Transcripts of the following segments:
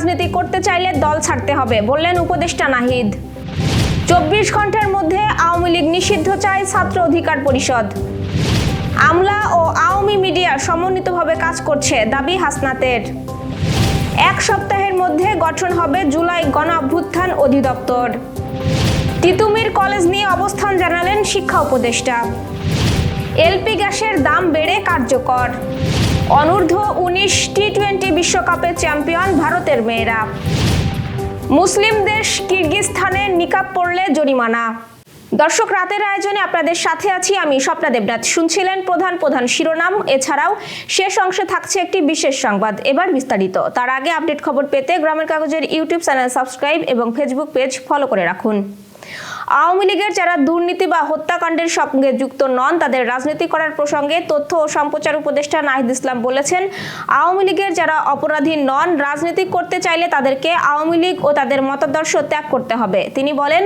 রাজনীতি করতে চাইলে দল ছাড়তে হবে, বললেন উপদেষ্টা নাহিদ। চব্বিশ ঘণ্টার মধ্যে আওয়ামী লীগ নিষিদ্ধ চায় ছাত্র অধিকার পরিষদ। আমলা ও আওয়ামী মিডিয়া সমন্বিতভাবে কাজ করছে দাবি হাসনাতের। এক সপ্তাহের মধ্যে গঠন হবে জুলাই গণ অভ্যুত্থান অধিদপ্তর। তিতুমির কলেজ নিয়ে অবস্থান জানালেন শিক্ষা উপদেষ্টা। এলপি গ্যাসের দাম বেড়ে কার্যকর। অনূর্ধ্ব উনিশ টি টোয়েন্টি বিশ্বকাপের চ্যাম্পিয়ন ভারতের মেয়েরা। মুসলিম দেশ কিরগিজস্তানে নিকাব পড়লে জরিমানা। দর্শক, রাতের আয়োজনে আপনাদের সাথে আছি আমি স্বপ্না দেবনাথ। শুনছিলেন প্রধান প্রধান শিরোনাম, এছাড়াও শেষ অংশে থাকছে একটি বিশেষ সংবাদ। এবার বিস্তারিত। তার আগে আপডেট খবর পেতে গ্রামের কাগজের ইউটিউব চ্যানেল সাবস্ক্রাইব এবং ফেসবুক পেজ ফলো করে রাখুন। আওয়ামী লীগের যারা দুর্নীতি বা হত্যাকাণ্ডের সঙ্গে যুক্ত নন, তাদের রাজনীতি করার প্রসঙ্গে তথ্য ও সম্প্রচার উপদেষ্টা নাহিদ ইসলাম বলেছেন, আওয়ামী লীগের যারা অপরাধী নন, রাজনীতি করতে চাইলে তাদেরকে আওয়ামী লীগ ও তাদের মতাদর্শ ত্যাগ করতে হবে। তিনি বলেন,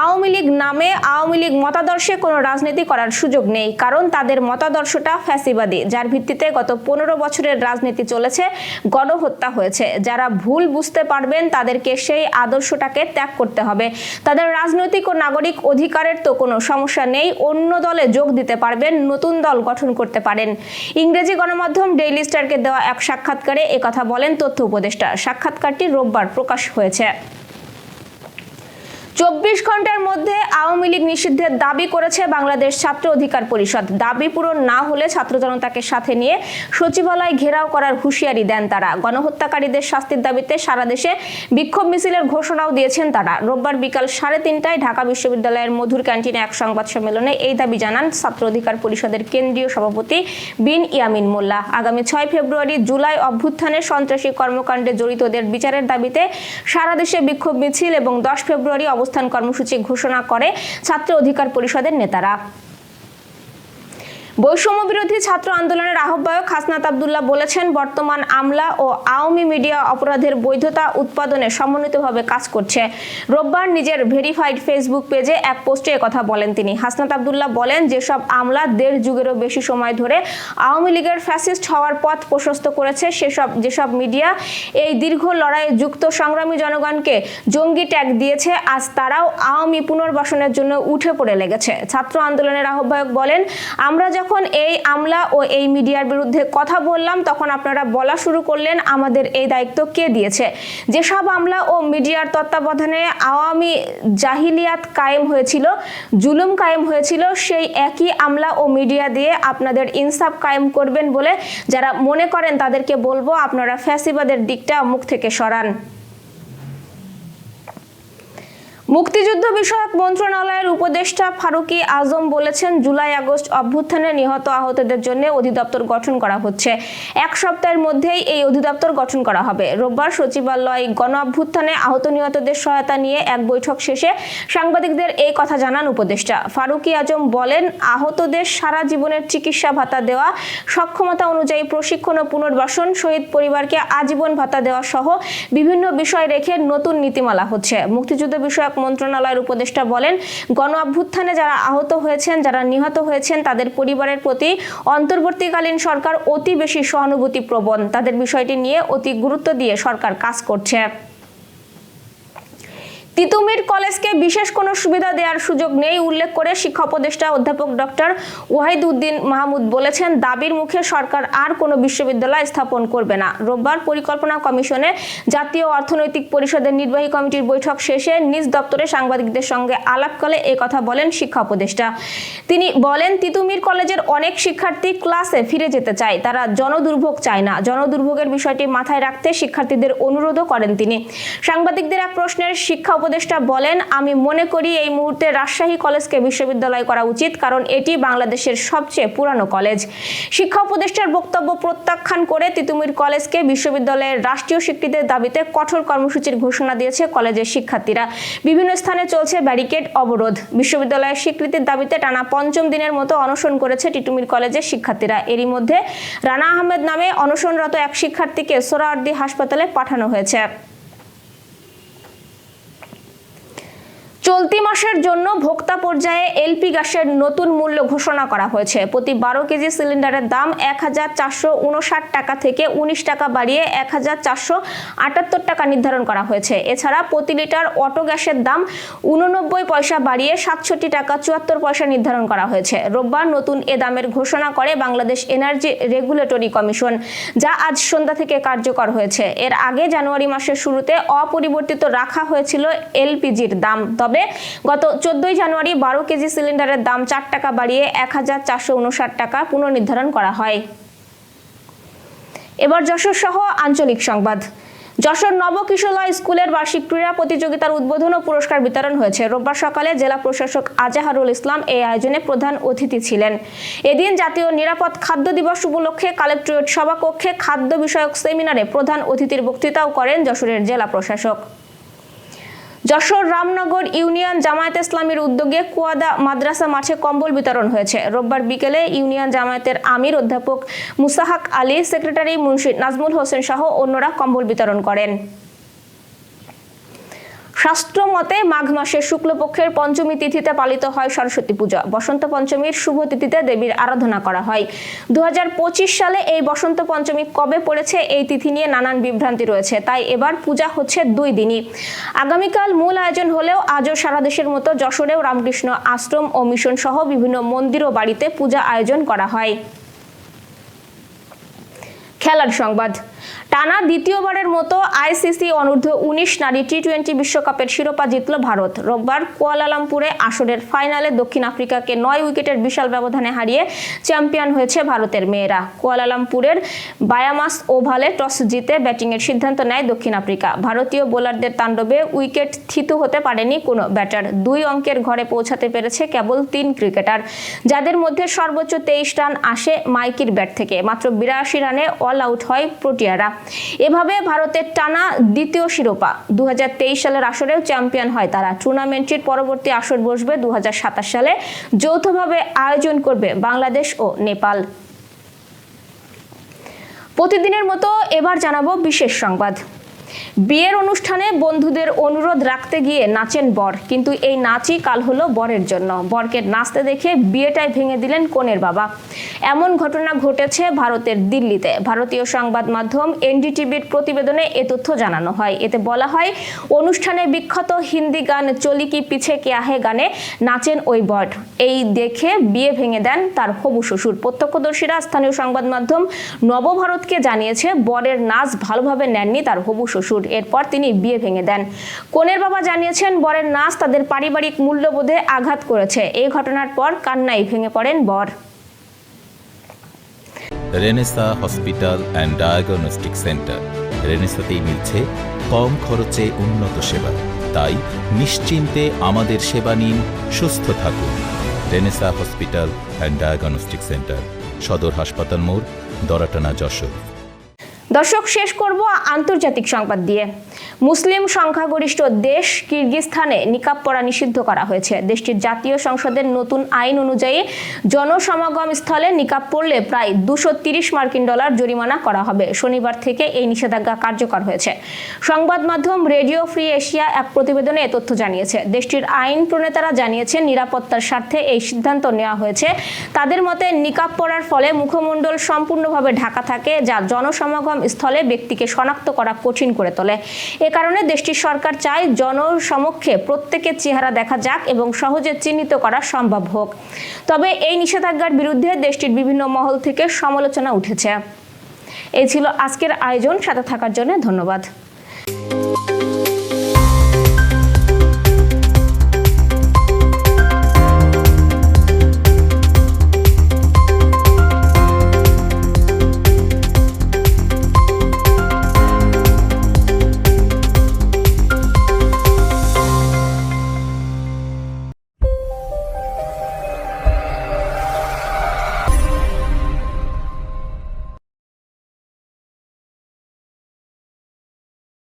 আওয়ামী লীগ নামে আওয়ামী লীগ মতাদর্শে কোনো রাজনীতি করার সুযোগ নেই, কারণ তাদের মতাদর্শটা ফ্যাসিবাদী, যার ভিত্তিতে গত পনেরো বছরের রাজনীতি চলেছে, গণহত্যা হয়েছে। যারা ভুল বুঝতে পারবেন, তাদেরকে সেই আদর্শটাকে ত্যাগ করতে হবে। তাদের রাজনৈতিক ও নাগরিক অধিকারের তো কোনো সমস্যা নেই, অন্য দলে যোগ দিতে পারবেন, নতুন দল গঠন করতে পারেন। ইংরেজি গণমাধ্যম ডেইলি স্টারকে দেওয়া এক সাক্ষাৎকারে একথা বলেন তথ্য উপদেষ্টা। সাক্ষাৎকারটি রোববার প্রকাশ হয়েছে। চব্বিশ ঘণ্টার মধ্যে আওয়ামী লীগ নিষিদ্ধের দাবি করেছে বাংলাদেশ ছাত্র অধিকার পরিষদ। দাবি পূরণ না হলে ছাত্র জনতাকে সাথে নিয়ে সচিবালয় ঘেরাও করার হুঁশিয়ারি দেন তারা। গণহত্যাকারীদের শাস্তির দাবিতে সারা দেশে বিক্ষোভ মিছিলের ঘোষণাও দিয়েছেন তারা। রোববার বিকাল সাড়ে তিনটায় ঢাকা বিশ্ববিদ্যালয়ের মধুর ক্যান্টিনে এক সংবাদ সম্মেলনে এই দাবি জানান ছাত্র অধিকার পরিষদের কেন্দ্রীয় সভাপতি বিন ইয়ামিন মোল্লা। আগামী ছয় ফেব্রুয়ারি জুলাই অভ্যুত্থানে সন্ত্রাসী কর্মকাণ্ডে জড়িতদের বিচারের দাবিতে সারা দেশে বিক্ষোভ মিছিল এবং দশ ফেব্রুয়ারি অবস্থান কর্মসূচি ঘোষণা করে ছাত্র অধিকার পরিষদের নেতারা। বৈষম্য বিরোধী ছাত্র আন্দোলনের আহ্বায়ক হাসনাত আবদুল্লাহ বলেছেন, বর্তমান আমলা ও আওয়ামী মিডিয়া অপরাধের বৈধতা উৎপাদনে সমন্বিতভাবে কাজ করছে। রোববার নিজের ভেরিফাইড ফেসবুক পেজে এক পোস্টে কথা বলেন তিনি। হাসনাত আবদুল্লাহ বলেন, যেসব আমলা দেড় যুগেরও বেশি সময় ধরে আওয়ামী লীগের ফ্যাসিস্ট হওয়ার পথ প্রশস্ত করেছে, সেসব, যেসব মিডিয়া এই দীর্ঘ লড়াইয়ে যুক্ত সংগ্রামী জনগণকে জঙ্গি ট্যাগ দিয়েছে, আজ তারাও আওয়ামী পুনর্বাসনের জন্য উঠে পড়ে লেগেছে। ছাত্র আন্দোলনের আহ্বায়ক বলেন, আমরা যখন এই আমলা ও এই মিডিয়ার বিরুদ্ধে কথা বললাম, তখন আপনারা বলা শুরু করলেন আমাদের এই দায়িত্ব কে দিয়েছে। যেসব আমলা ও মিডিয়ার তত্ত্বাবধানে আওয়ামী জাহিলিয়াত কায়েম হয়েছিল, জুলুম কায়েম হয়েছিল, সেই একই আমলা ও মিডিয়া দিয়ে আপনাদের ইনসাফ কায়েম করবেন বলে যারা মনে করেন তাদেরকে বলব, আপনারা ফ্যাসিবাদের দিকটা মুখ থেকে সরান। মুক্তিযুদ্ধ বিষয়ক মন্ত্রণালয়ের উপদেষ্টা ফারুকি আজম বলেছেন, জুলাই আগস্ট অভ্যুত্থানে নিহত আহতদের জন্য অধিদপ্তর গঠন করা হচ্ছে। এক সপ্তাহের মধ্যেই এই অধিদপ্তর গঠন করা হবে। রোববার সচিবালয় গণ অভ্যুত্থানে আহত নিহতদের সহায়তা নিয়ে এক বৈঠক শেষে সাংবাদিকদের এই কথা জানান উপদেষ্টা। ফারুকি আজম বলেন, আহতদের সারা জীবনের চিকিৎসা ভাতা দেওয়া, সক্ষমতা অনুযায়ী প্রশিক্ষণ ও পুনর্বাসন, শহীদ পরিবারকে আজীবন ভাতা দেওয়া সহ বিভিন্ন বিষয় রেখে নতুন নীতিমালা হচ্ছে। মুক্তিযুদ্ধ বিষয়ক মন্ত্রণালয়ের উপদেষ্টা বলেন, গণ অভ্যুত্থানে যারা আহত হয়েছেন, যারা নিহত হয়েছেন, তাদের পরিবারের প্রতি অন্তর্বর্তীকালীন সরকার অতি বেশি সহানুভূতি প্রবণ তাদের বিষয়টি নিয়ে অতি গুরুত্ব দিয়ে সরকার কাজ করছে। তিতুমির কলেজকে বিশেষ কোনো সুবিধা দেওয়ার সুযোগ নেই, উল্লেখ করে শিক্ষা উপদেষ্টা অধ্যাপক ডক্টর ওয়াহিদ উদ্দিন মাহমুদ বলেছেন, দাবির মুখে সরকার আর কোনো বিশ্ববিদ্যালয় স্থাপন করবে না। রোববার পরিকল্পনা কমিশনে জাতীয় অর্থনৈতিক পরিষদের নির্বাহী কমিটির বৈঠক শেষে নিজ দপ্তরে সাংবাদিকদের সঙ্গে আলাপকালে কথা বলেন শিক্ষা উপদেষ্টা। তিনি বলেন, তিতুমির কলেজের অনেক শিক্ষার্থী ক্লাসে ফিরে যেতে চায়, তারা জনদুর্ভোগ চায় না। জনদুর্ভোগের বিষয়টি মাথায় রাখতে শিক্ষার্থীদের অনুরোধও করেন তিনি। সাংবাদিকদের এক প্রশ্নের, শিক্ষা উপদেষ্টা বলেন, আমি মনে করি এই মুহূর্তে রাজশাহী কলেজকে বিশ্ববিদ্যালয় করা উচিত কারণ এটি বাংলাদেশের সবচেয়ে পুরানো কলেজ। শিক্ষা উপদেষ্টার বক্তব্য প্রত্যাখ্যান করে তিতুমির কলেজকে বিশ্ববিদ্যালয়ের রাষ্ট্রীয় স্বীকৃতির দাবিতে কঠোর কর্মসূচির ঘোষণা দিয়েছে কলেজের শিক্ষার্থীরা। বিভিন্ন স্থানে চলছে ব্যারিকেড অবরোধ। বিশ্ববিদ্যালয়ের স্বীকৃতির দাবিতে টানা পঞ্চম দিনের মতো অনশন করেছে টিটুমির কলেজের শিক্ষার্থীরা। এরই মধ্যে রানা আহমেদ নামে অনশনরত এক শিক্ষার্থীকে সোরারদি হাসপাতালে পাঠানো হয়েছে। চলতি মাসের জন্য ভোক্তা পর্যায়ে এলপি গ্যাসের নতুন মূল্য ঘোষণা করা হয়েছে। প্রতি বারো কেজি সিলিন্ডারের দাম এক হাজার চারশো উনষাট টাকা থেকে উনিশ টাকা বাড়িয়ে এক হাজার চারশো আটাত্তর টাকা নির্ধারণ করা হয়েছে। এছাড়া প্রতি লিটার অটো গ্যাসের দাম উননব্বই পয়সা বাড়িয়ে সাতষট্টি টাকা চুয়াত্তর পয়সা নির্ধারণ করা হয়েছে। রোববার নতুন এ দামের ঘোষণা করে বাংলাদেশ এনার্জি রেগুলেটরি কমিশন, যা আজ সন্ধ্যা থেকে কার্যকর হয়েছে। এর আগে জানুয়ারি মাসের শুরুতে অপরিবর্তিত রাখা হয়েছিল এলপিজির দাম। তবে গত চোদ্দই জানুয়ারি বারো কেজি সিলিন্ডারের দাম চার টাকা বাড়িয়ে এক হাজার চারশো উনষাট টাকা পুনর্নির্ধারণ করা হয়। এবার যশোর সহ আঞ্চলিক সংবাদ। যশোর নবকিশোলয় স্কুলের বার্ষিক ক্রীড়া প্রতিযোগিতার উদ্বোধন ও পুরস্কার বিতরণ হয়েছে। রোববার সকালে জেলা প্রশাসক আজাহারুল ইসলাম এই আয়োজনে প্রধান অতিথি ছিলেন। এদিন জাতীয় নিরাপদ খাদ্য দিবস উপলক্ষে কালেক্টরেট সভাকক্ষে খাদ্য বিষয়ক সেমিনারে প্রধান অতিথির বক্তৃতাও করেন যশোরের জেলা প্রশাসক। যশোর রামনগর ইউনিয়ন জামায়াত ইসলামীর উদ্যোগে কুয়াদা মাদ্রাসা মাঠে কম্বল বিতরণ হয়েছে। রোববার বিকেলে ইউনিয়ন জামায়াতের আমির অধ্যাপক মুসাহাক আলী, সেক্রেটারি মুন্সি নাজমুল হোসেন সহ অন্যরা কম্বল বিতরণ করেন। শাস্ত্র মতে মাঘ মাসের শুক্লপক্ষের পঞ্চমী তিথিতে পালিত হয় সরস্বতী পূজা। বসন্ত পঞ্চমীর শুভ তিথিতে দেবীর আরাধনা করা হয়। দু হাজার পঁচিশ সালে এই বসন্ত পঞ্চমী কবে পড়েছে এই তিথি নিয়ে নানান বিভ্রান্তি রয়েছে। তাই এবার পূজা হচ্ছে দুই দিনই। আগামীকাল মূল আয়োজন হলেও আজও সারা দেশের মতো যশোরেও রামকৃষ্ণ আশ্রম ও মিশন সহ বিভিন্ন মন্দির ও বাড়িতে পূজা আয়োজন করা হয়। খেলার সংবাদ। টানা দ্বিতীয়বারের মতো আইসিসি অনূর্ধ্ব উনিশ নারী টি টোয়েন্টি বিশ্বকাপের শিরোপা জিতল ভারত। রোববার কুয়ালালামপুরে আসরের ফাইনালে দক্ষিণ আফ্রিকাকে নয় উইকেটের বিশাল ব্যবধানে হারিয়ে চ্যাম্পিয়ন হয়েছে ভারতের মেয়েরা। কুয়ালালামপুরের বায়ামাস ওভালে টস জিতে ব্যাটিংয়ের সিদ্ধান্ত নেয় দক্ষিণ আফ্রিকা। ভারতীয় বোলারদের তাণ্ডবে উইকেট থিতু হতে পারেনি কোনো ব্যাটার। দুই অঙ্কের ঘরে পৌঁছাতে পেরেছে কেবল তিন ক্রিকেটার। যাদের মধ্যে সর্বোচ্চ তেইশ রান আসে মাইকির ব্যাট থেকে। মাত্র বিরাশি রানে অল আউট হয় প্রোটিয়ারা এভাবে ভারতের টানা দ্বিতীয় শিরোপা। দু হাজার তেইশ সালের আসরেও চ্যাম্পিয়ন হয় তারা। টুর্নামেন্টটির পরবর্তী আসর বসবে দু হাজার সাতাশ সালে। যৌথভাবে আয়োজন করবে বাংলাদেশ ও নেপাল। প্রতিদিনের মতো এবার জানাব বিশেষ সংবাদ। বিয়ের অনুষ্ঠানে বন্ধুদের অনুরোধ রাখতে গিয়ে নাচেন বর। কিন্তু এই নাচই কাল হলো বরের জন্য। বরকে নাচতে দেখে বিয়েটাই ভেঙে দিলেন কনের বাবা। এমন ঘটনা ঘটেছে ভারতের দিল্লিতে। ভারতীয় সংবাদ মাধ্যম এনডিটিভির প্রতিবেদনে এ তথ্য জানানো হয়। এতে বলা হয়, অনুষ্ঠানে বিখ্যাত হিন্দি গান চলি কি পিছে কে আহে গানে নাচেন ওই বর। এই দেখে বিয়ে ভেঙে দেন তার হবু শ্বশুর। প্রত্যক্ষদর্শীরা স্থানীয় সংবাদ মাধ্যম নবভারতকে জানিয়েছে, বরের নাচ ভালোভাবে নেননি তার হবু শ্বশুর। এরপর তিনি বিয়ে ভেঙে দেন। কনের বাবা জানিয়েছেন, বরের নাচ তাদের পারিবারিক মূল্যবোধে আঘাত করেছে। এই ঘটনার পর কান্নাই ভেঙে পড়েন বর। Renaissance hospital and diagnostic centre. রেনেসাতেই মিলছে কম খরচে উন্নত সেবা। তাই নিশ্চিন্তে আমাদের সেবা নিন, সুস্থ থাকুন। Renaissance hospital and diagnostic centre, সদর হাসপাতাল মোড়, দরাটানা যশোর। দর্শক শেষ করব আন্তর্জাতিক সংবাদ দিয়ে। মুসলিম সংখ্যাগরিষ্ঠ দেশ কিরগিজস্তানে নিকাব পরা নিষিদ্ধ করা হয়েছে। দেশটির জাতীয় সংসদের নতুন আইন অনুযায়ী জনসমাগম স্থলে নিকাব পড়লে প্রায় দুশো মার্কিন ডলার জরিমানা করা হবে। শনিবার থেকে এই নিষেধাজ্ঞা কার্যকর হয়েছে। সংবাদ মাধ্যম রেডিও ফ্রি এশিয়া এক প্রতিবেদনে এ তথ্য জানিয়েছে, দেশটির আইন প্রণেতারা জানিয়েছেন নিরাপত্তার স্বার্থে এই সিদ্ধান্ত নেওয়া হয়েছে। তাদের মতে নিকাব পরার ফলে মুখমণ্ডল সম্পূর্ণভাবে ঢাকা থাকে, যা জনসমাগম স্থলে ব্যক্তিকে শনাক্ত করা কঠিন করে তোলে। এ কারণে দেশটির সরকার চায় জনসমক্ষে প্রত্যেকের চেহারা দেখা যাক এবং সহজে চিহ্নিত করা সম্ভব হোক। তবে এই নিষেধাজ্ঞার বিরুদ্ধে দেশটির বিভিন্ন মহল থেকে সমালোচনা উঠেছে। এই ছিল আজকের আয়োজন। সাথে থাকার জন্য ধন্যবাদ।